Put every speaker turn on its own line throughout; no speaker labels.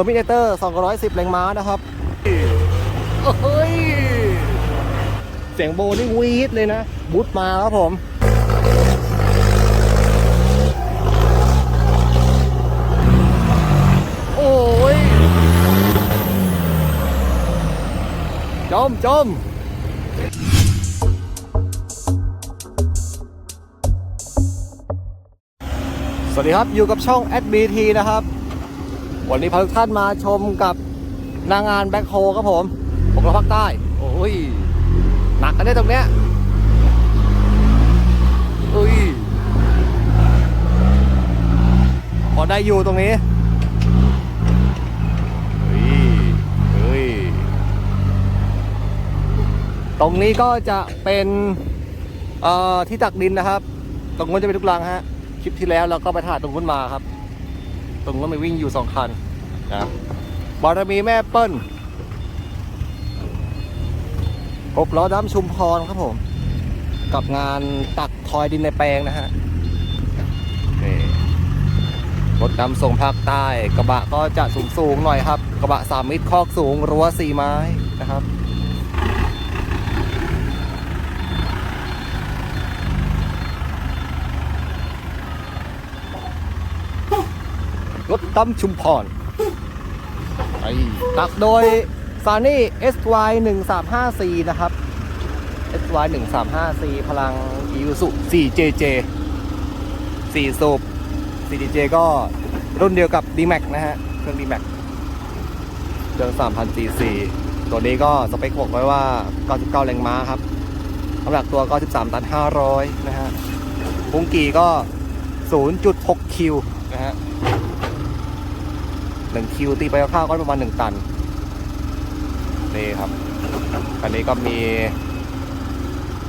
โดมิเนเตอร์210 แรงม้านะครับเฮ้ย เสียงโบนี่วีดเลยนะ บูทมาครับผม โอ้ย จมจมสวัสดีครับ อยู่กับช่อง SBT นะครับ วันนี้พาทุกท่านมาชมกับนางงานแบ็คโฮครับผมผมเราภาคใต้ โอ้ย หนักกันได้ตรงเนี้ยอุ้ยพอได้อยู่ตรงนี้เฮ้ยเฮ้ยตรงนี้ก็จะเป็นเอ่อที่ตักดินนะครับ ตรงนู้นจะเป็นลูกรังฮะ คลิปที่แล้วเราก็ไปถ่ายตรงนู้นมาครับ ตรงนู้นมีวิ่งอยู่สองคัน นะบารมีแม่เปิ้ลกบล้อดำชุมพรครับผม กับงานตักทอยดินในแปลงนะฮะนี่รถนำส่งภาคใต้ กระบะก็จะสูงสูงๆหน่อยครับ กระบะสามมิตรคอกสูงรั้วสี่ไม้นะครับรถตั้มชุมพร ตักโดยซานี่ SY 1 3 5 4นะครับ SY 1 3 5 4พลัง i s u 4JJ 4สูบ 4JJ ก็รุ่นเดียวกับ D-Max นะฮะ เครื่อง D-Max เครื่อง3,000 cc ตัวนี้ก็สเปคบอกไว้ว่า 99 แรงม้าครับน้ำหนักตัว93ตัน 500 นะฮะพุงกี่ก็ 0.6 คิวนะฮะ หนึ่งคิวตีไปคร่าวๆก็ประมาณหนึ่งตันนี่ครับอันนี้ก็มี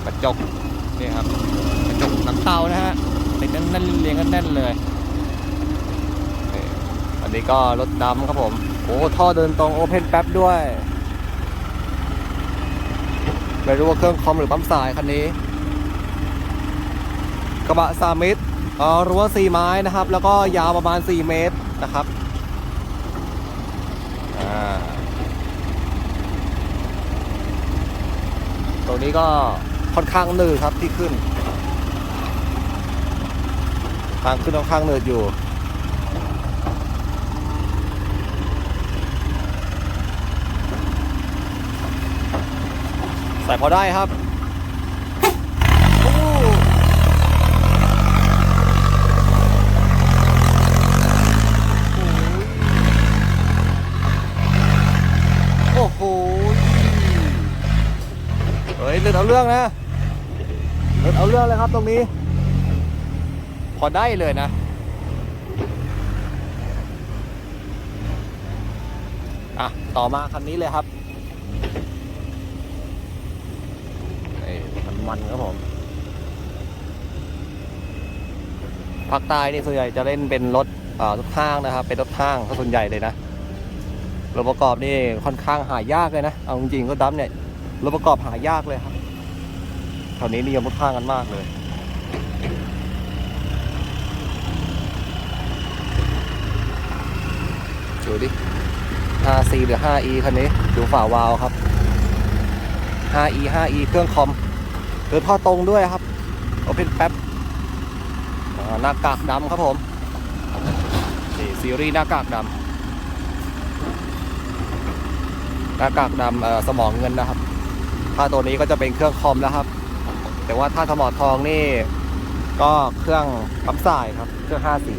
กระจกนี่ครับกระจกน้ำเตานะฮะติดแน่นๆเรียงกันแน่นเลยอันนี้ก็รถดำครับผมโอ้ท่อเดินตรงโอเพนแป๊บด้วยไม่รู้ว่าเครื่องคอมหรือปั๊มสายคันนี้ กระบะสามเมตรเอารั้วสี่ไม้นะครับ แล้วก็ยาวประมาณ 4 เมตรนะครับ ตรงนี้ก็ค่อนข้างนืดครับที่ขึ้น ทางขึ้นค่อนข้างนืดอยู่ใส่พอได้ครับโอ้โอ้โห เอาเรื่องนะเลือดเอาเรื่องเลยครับตรงนี้ พอได้เลยนะ อะ ต่อมาคันนี้เลยครับนี่มันมันครับผม ภาคใต้นี่ส่วนใหญ่จะเล่นเป็นรถอ่ารถห้างนะครับ เป็นรถห้างส่วนใหญ่เลยนะรถประกอบนี่ค่อนข้างหายากเลยนะ เอาจริงๆก็ดับเนี่ยรถประกอบหายากเลยครับ ถวนี้นิยมรถห้างกันมากเลย ดูดิ 5C หรือ 5E คันนี้ ดูฝาวาล์วครับ 5E 5E เครื่องคอมเดินท่อตรงด้วยครับเอาเป็นแป๊บอ่าหน้ากากดำครับผมนี่ซีรีส์หน้ากากดำหน้ากากดำเอ่อสมองเงินนะครับ ถ้าตัวนี้ก็จะเป็นเครื่องคอมแล้วครับ แต่ว่าถ้าสมอทองนี่ ก็เครื่องปั๊มสายครับ เครื่อง5สี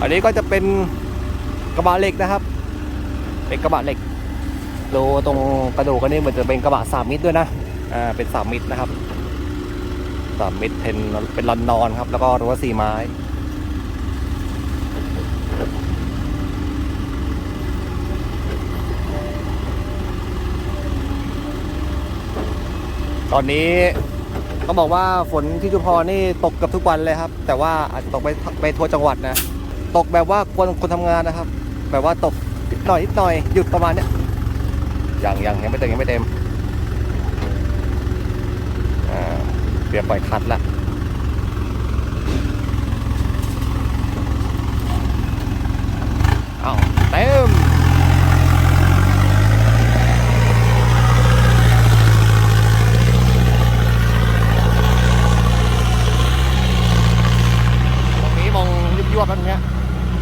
อันนี้ก็จะเป็นกระบะเหล็กนะครับ เป็นกระบะเหล็กดูตรงกระดูกอันนี้เหมือนจะเป็นกระบะสามมิตรด้วยนะ อ่า เป็นสามมิตรนะครับสามมิตรเป็นเป็นลอนนอนครับ แล้วก็รั้วสี่ไม้ ตอนนี้ต้องบอกว่าฝนที่ชุมพรนี่ตกเกับทุกวันเลยครับ แต่ว่าอาจจะตกไปไปทั่วจังหวัดนะ ตกแบบว่าคนคนทำงานนะครับ แบบว่าตกนิดหน่อยนิดหน่อยหยุดประมาณเนี้ยยังยังยังไม่เต็มยังไม่เต็มอ่าเตรียมปล่อยคัดละเอาเต็ม ตรงนี้มองยุบยวบๆแบบเนี้ย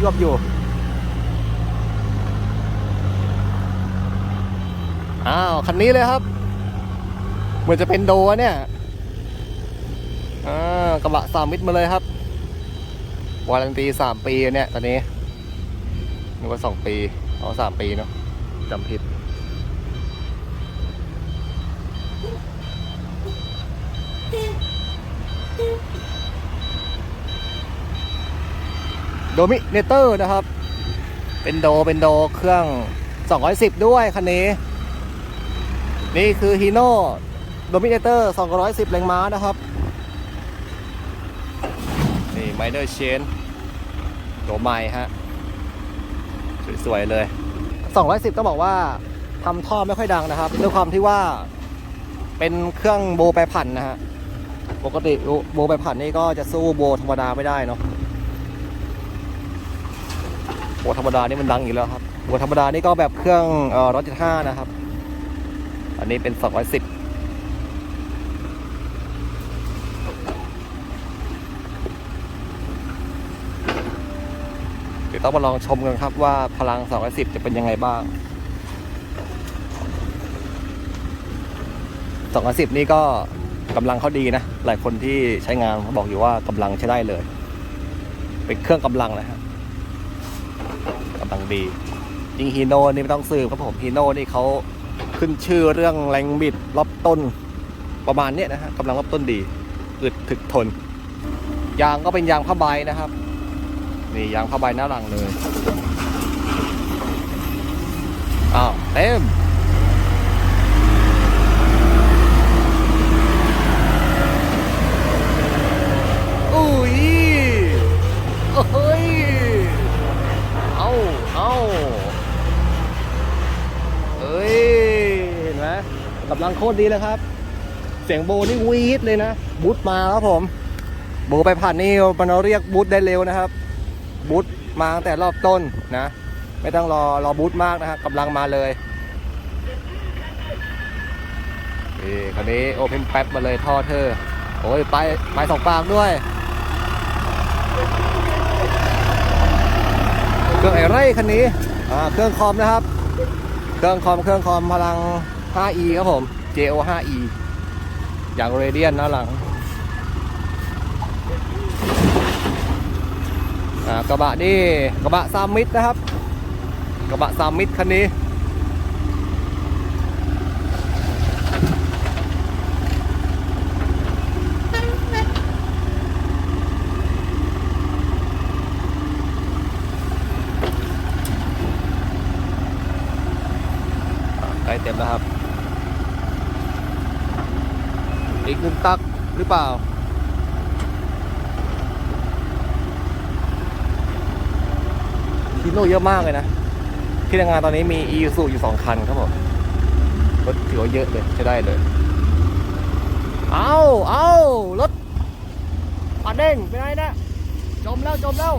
ยว บอยู่อ้าวคันนี้เลยครับเหมือนจะเป็นโดเนี่ยอ่ากระบะสามมิตรมาเลยครับวารันตีสามปีเนี่ยตอนนี้นึกว่าสองปีเอาสามปีเนาะจำผิด มิเนเตอร์นะครับ เป็นโดเป็นโดเครื่อง 210 ด้วยคันนี้ นี่คือฮีโน่โดมิเนเตอร์210 แรงม้านะครับ นี่ไมเนอร์เชนตัวใหม่ฮะ สวย ๆ เลย 210 ต้องบอกว่าทำท่อไม่ค่อยดังนะครับด้วยความที่ว่าเป็นเครื่องโบแปรผันนะฮะ ปกติโบแปรผันนี่ก็จะสู้โบธรรมดาไม่ได้เนาะ โบธรรมดานี่มันดังอยู่แล้วครับโบธรรมดานี่ก็แบบเครื่องเอ่อร้อยเจุดห้านะครับ อันนี้เป็นสองร้อยสิบเดี๋ยวต้องมาลองชมกันครับว่าพลัง210จะเป็นยังไงบ้าง210นี่ก็กำลังเขาดีนะ หลายคนที่ใช้งานเขาบอกอยู่ว่ากำลังใช้ได้เลย เป็นเครื่องกำลังนะฮะ กำลังดีจริงฮีโน่นี่ไม่ต้องซื้อครับผมฮีโน่นี่เขาขึ้นชื่อเรื่องแรงบิดรอบต้นประมาณนี้นะฮะกำลังรอบต้นดีอึดถึกทน ยางก็เป็นยางผ้าใบนะครับนี่ยางผ้าใบหน้าหลังเลยอ้าวเต็ม ลังโคตรดีเลยครับ เสียงโบนี่วีดเลยนะบูทมาครับผม โบไปผ่านนี่มันเรียกบูทได้เร็วนะครับบูทมาตั้งแต่รอบต้นนะ ไม่ต้องรอรอบูทมากนะครับกำลังมาเลยนี่คันนี้โอเพนแป๊บมาเลยท่อเธอโอ้ยไปไปสองปากด้วยเครื่องไอไรคันนี้เครื่องคอมนะครับ เครื่องคอมเครื่องคอมพลัง 5e ครับผม JO 5e อย่างเรเดียนหน้าหลังอ่ากระบะนี่กระบะซามมิดนะครับ กระบะซามมิดคันนี้ ใกล้เต็มแล้วครับ หนึ่งตักหรือเปล่าทีโน่เยอะมากเลยนะ ที่ทำงานตอนนี้มี e ีซูอยู่สองคันครับผมรถถือว่าเยอะเลยใช้ได้เลย เอาเอารถปัดเด้งเป็นไงนะ จมแล้ว จมแล้ว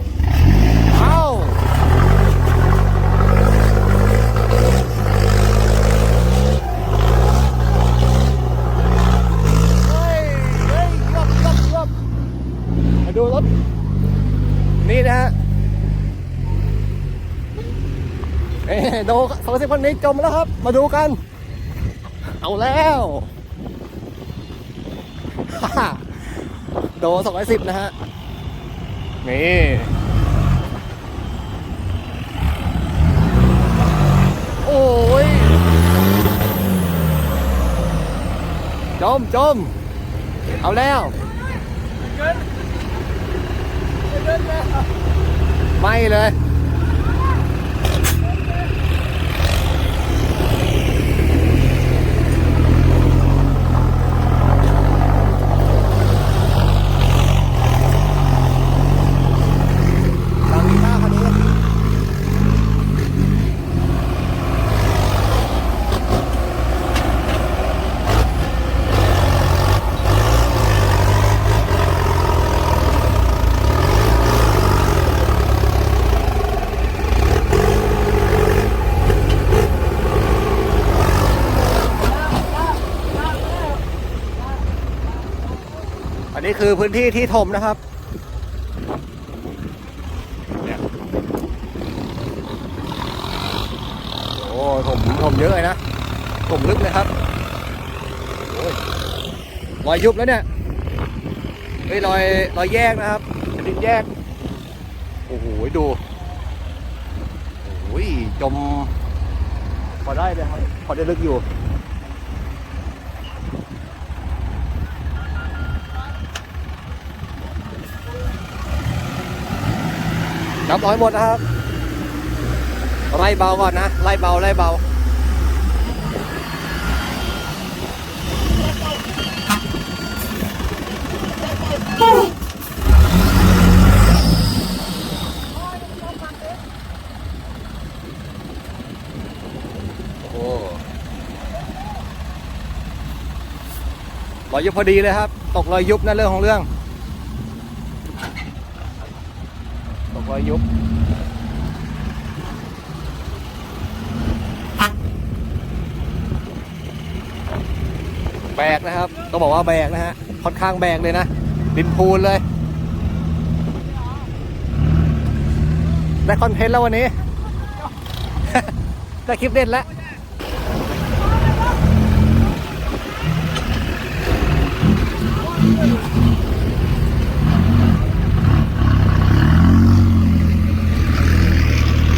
เอาเฮ้ย เฮ้ยยบยบยบ มาดูรถ นี่นะฮะเอ้โดสองสิบคนนี้จมแล้วครับ มาดูกัน เอาแล้วฮ่าโดสองร้อยสิบนะฮะ นี่โอ้ยจมจมเอาแล้ว ไม่เลย คือพื้นที่ที่ถมนะครับเนี่ยโอ้ถมถมเยอะเลยนะถมลึกเลยครับโอ้ยรอยยุบแล้วเนี่ยเฮ้ยรอยรอยแยกนะครับแผ่นดินแยก โอ้โหดูโอ้ยจมพอได้เลยครับพอได้ลึกอยู่ น้ำอ้อยหมดนะครับ ไล่เบาก่อนนะ ไล่เบา ไล่เบาโอ้ยยุบพอดีเลยครับ ตกรอยยุบนั่นเรื่องของเรื่อง ตกรอยยุบแบกนะครับต้องบอกว่าแบกนะฮะค่อนข้างแบกเลยนะดินพูนเลยได้คอนเทนต์แล้ววันนี้ ได้คลิปเด็ดแล้ว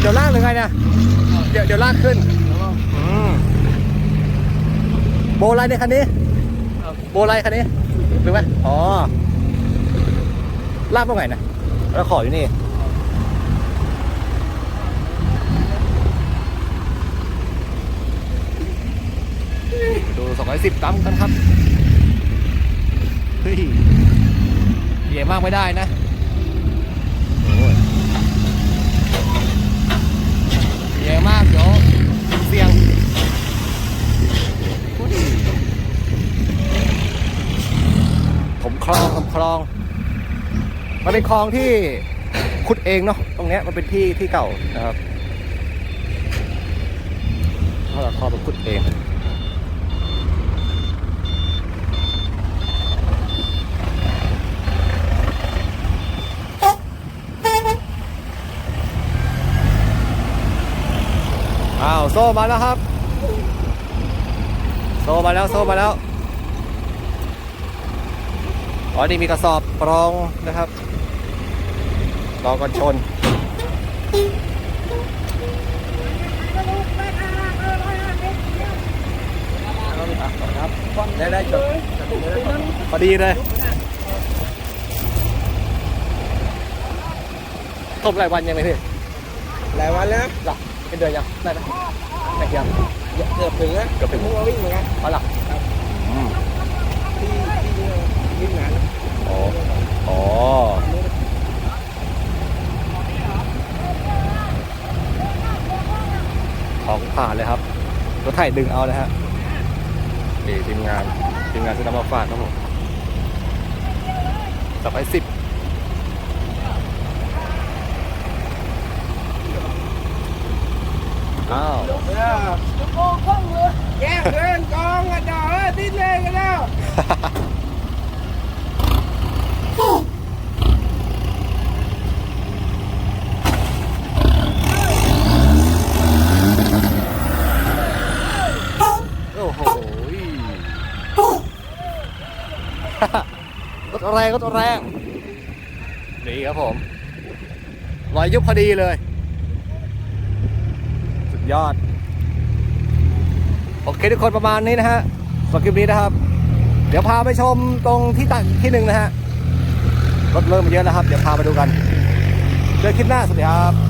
ดี๋ยวลากหรือไงเนี่ยเดี๋ยวเดี๋ยวลากขึ้นอืมโบอะไรในคันนี้ โบอะไรคันนี้รู้ไหมอ๋อลากตรงไหนนะแล้วขออยู่นี่ดู210ตั้มกันครับ เฮ้ยเหยียบมากไม่ได้นะ โอ้ยเหยียบมากเดี๋ยวเสี่ยงอุ้ยผมคลองผมคลอง มัน เป็นคลองที่ขุดเองเนาะตรงเนี้ยมันเป็นที่ที่เก่านะครับเขาเอาคลองมาขุดเองอ้าวโซ่มาแล้วครับ โซ่มาแล้วโซ่มาแล้วอ๋อนี่มีกระสอบกรองนะครับ รองกันชน ได้ได้จบพอดีเลยทบหลายวันยังไงพี่
หลายวันแล้ว
หรอเป็นเดือนยังได้ไหมไม่ยัง
เกือบถึงแล้ว
เกือบถึง
พวกเราวิ่งเหมือนกัน
อ๋อเหรออืม
ที่ที่วิ่งงาน
อ๋ออ๋อ ของผ่านเลยครับรถไถดึงเอาเลยฮะนี่ทีมงานทีมงานซื้อนำมาฝากครับผมสับไปสิบอ้าว
แย่งเดินกองกระจอกดิ้นเลยกันแล้ว
โอ้โห รถ แรงรถแรงนี่ครับผมรอยยุบพอดีเลย สุดยอด โอเคทุกคนประมาณนี้นะฮะสำหรับคลิปนี้นะครับ เดี๋ยวพาไปชมตรงที่ตั้งที่หนึ่งนะฮะรถเริ่มมาเยอะแล้วครับ เดี๋ยวพาไปดูกันเจอคลิปหน้าสวัสดีครับ